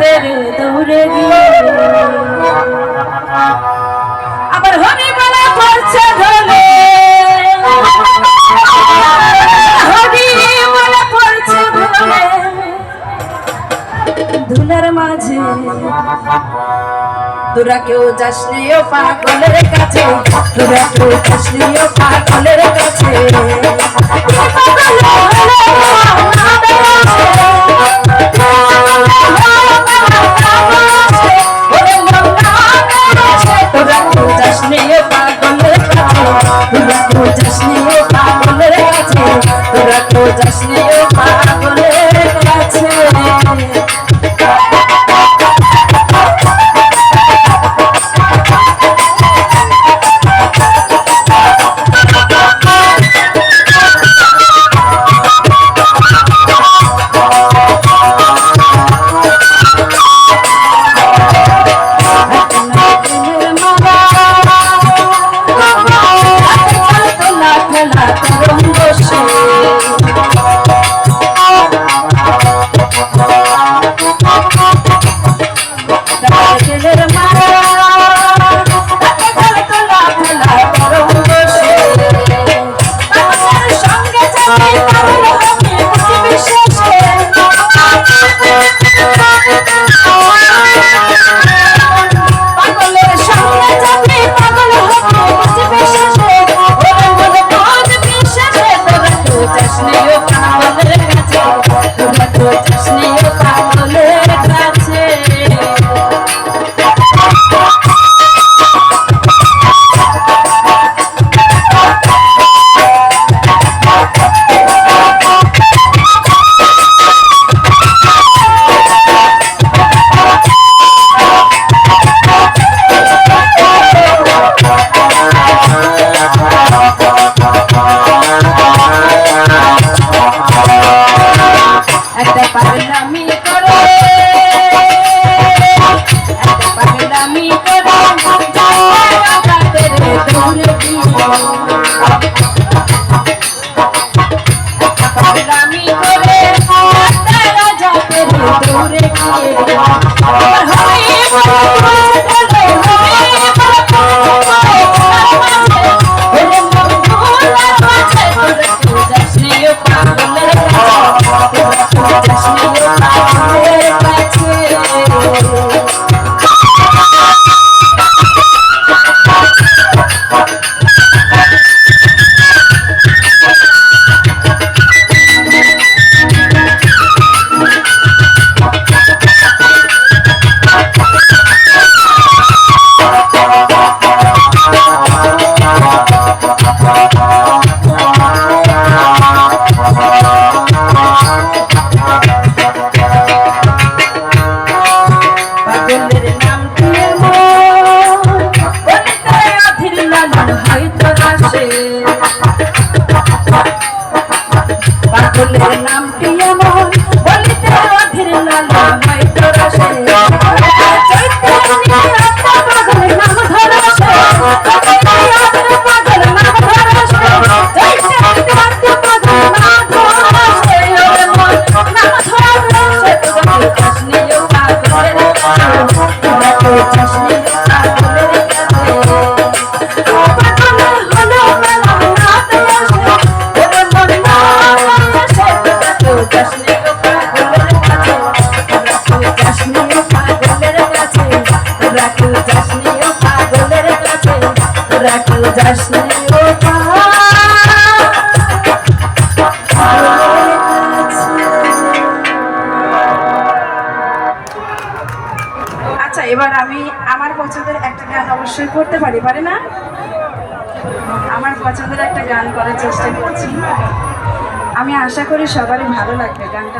রাতের দৌড়ে গিয়ে। আবার হরি বলা করছে ঢোলে হরি বলা করছে ঢোলে ধুলার মাঝে তোরা কেউ যাসনি ও পাগলের কাছে। তোরা কেউ যাসনি ও পাগলের কাছে। তোরা কেউ যাসনি পাগলামি করো। একটা পাগলামি করো হয়তো আসে। পাগলের নামটি এমন? বলিতে অধীর লালন হয়তো আসে পাগলের নাম পাগলের কাছে। তোমাকে কাশনিও আচ্ছা এবার আমি আমার পছন্দের একটা গান অবশ্যই করতে পারি পারি না? আমার পছন্দের একটা গান করার চেষ্টা করছি। আমি আশা করি সবারই ভালো লাগবে গানটা।